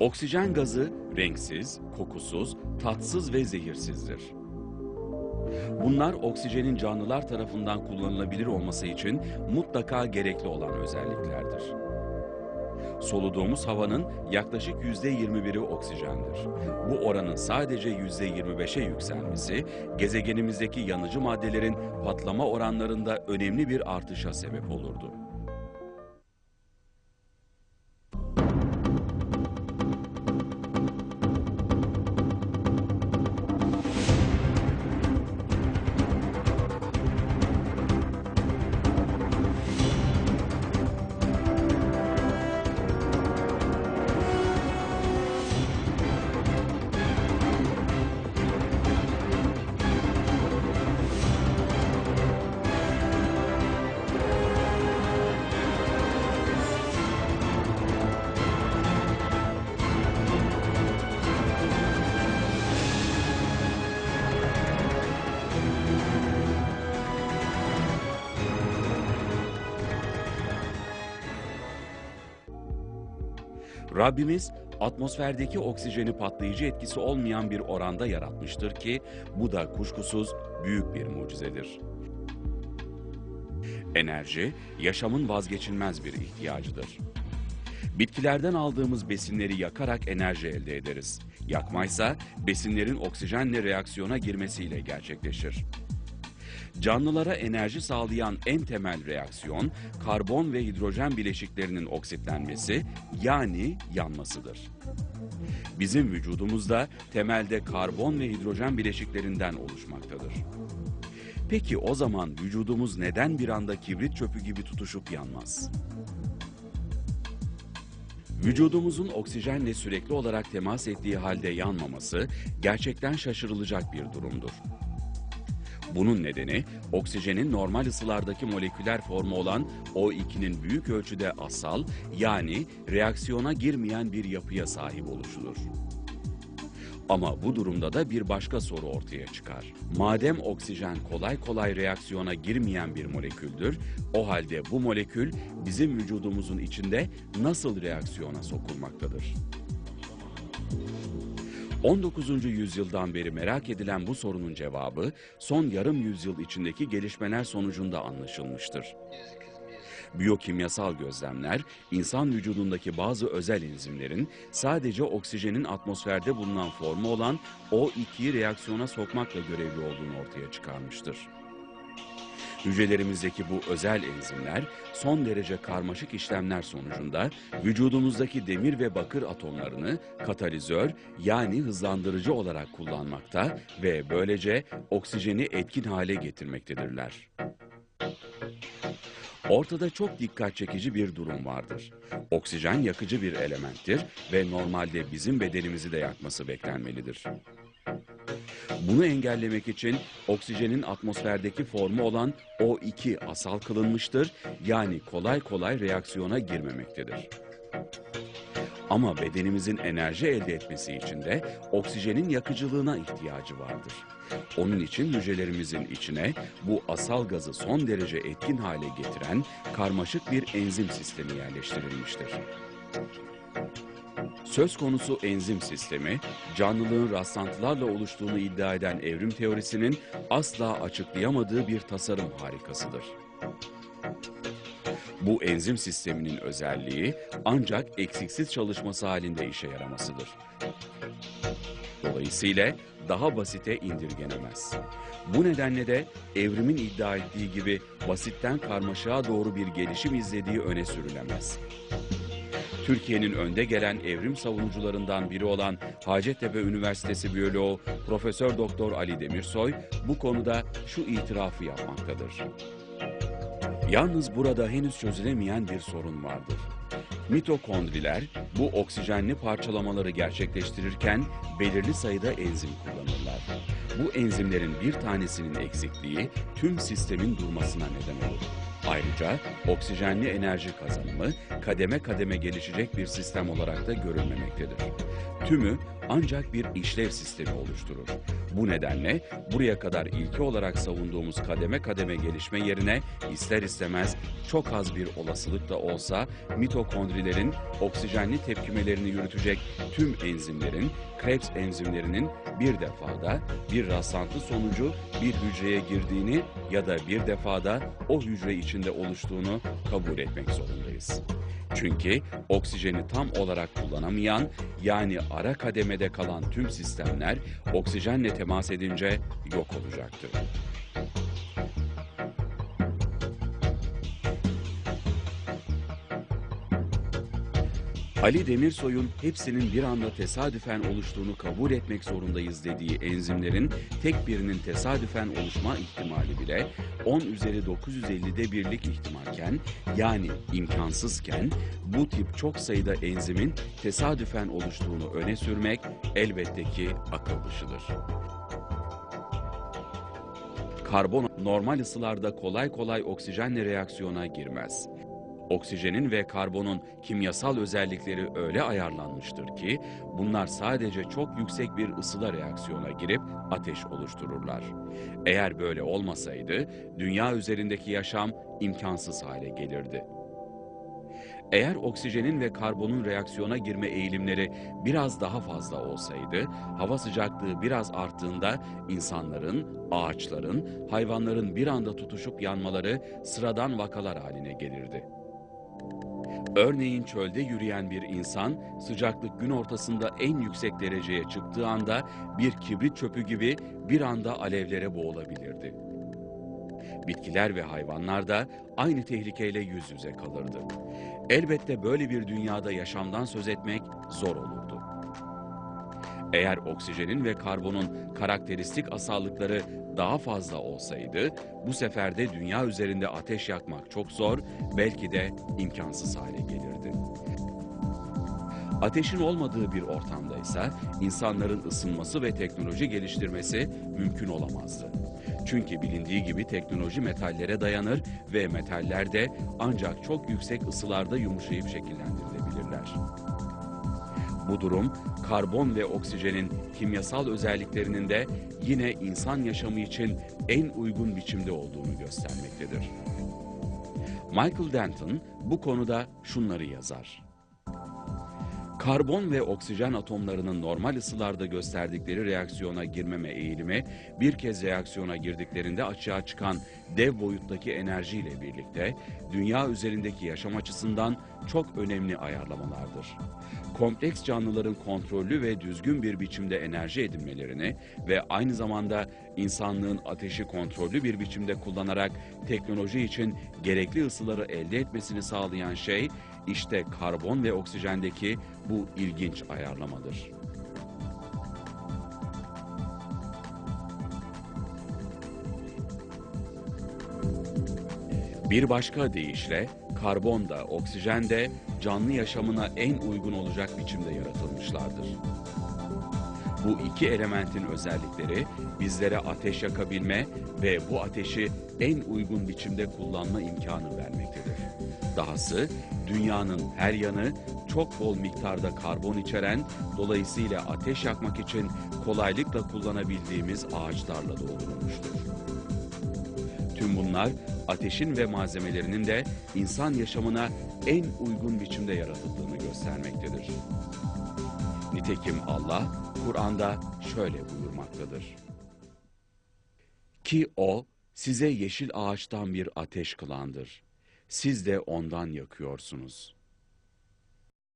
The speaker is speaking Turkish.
Oksijen gazı renksiz, kokusuz, tatsız ve zehirsizdir. Bunlar oksijenin canlılar tarafından kullanılabilir olması için mutlaka gerekli olan özelliklerdir. Soluduğumuz havanın yaklaşık yüzde 21'i oksijendir. Bu oranın sadece yüzde 25'e yükselmesi, gezegenimizdeki yanıcı maddelerin patlama oranlarında önemli bir artışa sebep olurdu. Rabbimiz atmosferdeki oksijeni patlayıcı etkisi olmayan bir oranda yaratmıştır ki bu da kuşkusuz büyük bir mucizedir. Enerji, yaşamın vazgeçilmez bir ihtiyacıdır. Bitkilerden aldığımız besinleri yakarak enerji elde ederiz. Yakmaysa besinlerin oksijenle reaksiyona girmesiyle gerçekleşir. Canlılara enerji sağlayan en temel reaksiyon karbon ve hidrojen bileşiklerinin oksitlenmesi yani yanmasıdır. Bizim vücudumuzda temelde karbon ve hidrojen bileşiklerinden oluşmaktadır. Peki o zaman vücudumuz neden bir anda kibrit çöpü gibi tutuşup yanmaz? Vücudumuzun oksijenle sürekli olarak temas ettiği halde yanmaması gerçekten şaşırılacak bir durumdur. Bunun nedeni oksijenin normal ısılardaki moleküler formu olan O2'nin büyük ölçüde asal yani reaksiyona girmeyen bir yapıya sahip oluşudur. Ama bu durumda da bir başka soru ortaya çıkar. Madem oksijen kolay kolay reaksiyona girmeyen bir moleküldür, o halde bu molekül bizim vücudumuzun içinde nasıl reaksiyona sokulmaktadır? 19. yüzyıldan beri merak edilen bu sorunun cevabı son yarım yüzyıl içindeki gelişmeler sonucunda anlaşılmıştır. Biyokimyasal gözlemler, insan vücudundaki bazı özel enzimlerin sadece oksijenin atmosferde bulunan formu olan O2'yi reaksiyona sokmakla görevli olduğunu ortaya çıkarmıştır. Hücrelerimizdeki bu özel enzimler son derece karmaşık işlemler sonucunda vücudumuzdaki demir ve bakır atomlarını katalizör yani hızlandırıcı olarak kullanmakta ve böylece oksijeni etkin hale getirmektedirler. Ortada çok dikkat çekici bir durum vardır. Oksijen yakıcı bir elementtir ve normalde bizim bedenimizi de yakması beklenmelidir. Bunu engellemek için oksijenin atmosferdeki formu olan O2 asal kılınmıştır. Yani kolay kolay reaksiyona girmemektedir. Ama bedenimizin enerji elde etmesi için de oksijenin yakıcılığına ihtiyacı vardır. Onun için hücrelerimizin içine bu asal gazı son derece etkin hale getiren karmaşık bir enzim sistemi yerleştirilmiştir. Söz konusu enzim sistemi, canlılığın rastlantılarla oluştuğunu iddia eden evrim teorisinin asla açıklayamadığı bir tasarım harikasıdır. Bu enzim sisteminin özelliği ancak eksiksiz çalışması halinde işe yaramasıdır. Dolayısıyla daha basite indirgenemez. Bu nedenle de evrimin iddia ettiği gibi basitten karmaşığa doğru bir gelişim izlediği öne sürülemez. Türkiye'nin önde gelen evrim savunucularından biri olan Hacettepe Üniversitesi biyoloğu Profesör Doktor Ali Demirsoy bu konuda şu itirafı yapmaktadır. Yalnız burada henüz çözülemeyen bir sorun vardır. Mitokondriler bu oksijenli parçalamaları gerçekleştirirken belirli sayıda enzim kullanırlar. Bu enzimlerin bir tanesinin eksikliği tüm sistemin durmasına neden olur. Ayrıca oksijenli enerji kazanımı kademe kademe gelişecek bir sistem olarak da görülmemektedir. Tümü ancak bir işlev sistemi oluşturur. Bu nedenle buraya kadar ilki olarak savunduğumuz kademe kademe gelişme yerine ister istemez çok az bir olasılıkla olsa mitokondrilerin oksijenli tepkimelerini yürütecek tüm enzimlerin, Krebs enzimlerinin bir defada bir rastlantı sonucu bir hücreye girdiğini ya da bir defada o hücre içinde oluştuğunu kabul etmek zorundayız. Çünkü oksijeni tam olarak kullanamayan yani ara kademede kalan tüm sistemler oksijenle temas edince yok olacaktır. Ali Demirsoy'un hepsinin bir anda tesadüfen oluştuğunu kabul etmek zorundayız dediği enzimlerin tek birinin tesadüfen oluşma ihtimali bile 10 üzeri 950'de birlik ihtimalken yani imkansızken bu tip çok sayıda enzimin tesadüfen oluştuğunu öne sürmek elbette ki akıl dışıdır. Karbon normal ısılarda kolay kolay oksijenle reaksiyona girmez. Oksijenin ve karbonun kimyasal özellikleri öyle ayarlanmıştır ki bunlar sadece çok yüksek bir ısıla reaksiyona girip ateş oluştururlar. Eğer böyle olmasaydı dünya üzerindeki yaşam imkansız hale gelirdi. Eğer oksijenin ve karbonun reaksiyona girme eğilimleri biraz daha fazla olsaydı, hava sıcaklığı biraz arttığında insanların, ağaçların, hayvanların bir anda tutuşup yanmaları sıradan vakalar haline gelirdi. Örneğin çölde yürüyen bir insan sıcaklık gün ortasında en yüksek dereceye çıktığı anda bir kibrit çöpü gibi bir anda alevlere boğulabilirdi. Bitkiler ve hayvanlar da aynı tehlikeyle yüz yüze kalırdı. Elbette böyle bir dünyada yaşamdan söz etmek zor olurdu. Eğer oksijenin ve karbonun karakteristik asallıkları daha fazla olsaydı, bu sefer de dünya üzerinde ateş yakmak çok zor, belki de imkansız hale gelirdi. Ateşin olmadığı bir ortamdaysa insanların ısınması ve teknoloji geliştirmesi mümkün olamazdı. Çünkü bilindiği gibi teknoloji metallere dayanır ve metaller de ancak çok yüksek ısılarda yumuşayıp şekillendirilebilirler. Bu durum karbon ve oksijenin kimyasal özelliklerinin de yine insan yaşamı için en uygun biçimde olduğunu göstermektedir. Michael Denton bu konuda şunları yazar. Karbon ve oksijen atomlarının normal ısılarda gösterdikleri reaksiyona girmeme eğilimi bir kez reaksiyona girdiklerinde açığa çıkan dev boyuttaki enerjiyle birlikte dünya üzerindeki yaşam açısından çok önemli ayarlamalardır. Kompleks canlıların kontrollü ve düzgün bir biçimde enerji edinmelerini ve aynı zamanda insanlığın ateşi kontrollü bir biçimde kullanarak teknoloji için gerekli ısıları elde etmesini sağlayan şey işte karbon ve oksijendeki bu ilginç ayarlamadır. Bir başka deyişle karbon da oksijen de canlı yaşamına en uygun olacak biçimde yaratılmışlardır. Bu iki elementin özellikleri bizlere ateş yakabilme ve bu ateşi en uygun biçimde kullanma imkanı vermektedir. Dahası dünyanın her yanı çok bol miktarda karbon içeren, dolayısıyla ateş yakmak için kolaylıkla kullanabildiğimiz ağaçlarla doldurulmuştur. Tüm bunlar ateşin ve malzemelerinin de insan yaşamına en uygun biçimde yaratıldığını göstermektedir. Nitekim Allah Kur'an'da şöyle buyurmaktadır. Ki o size yeşil ağaçtan bir ateş kılandır. Siz de ondan yakıyorsunuz.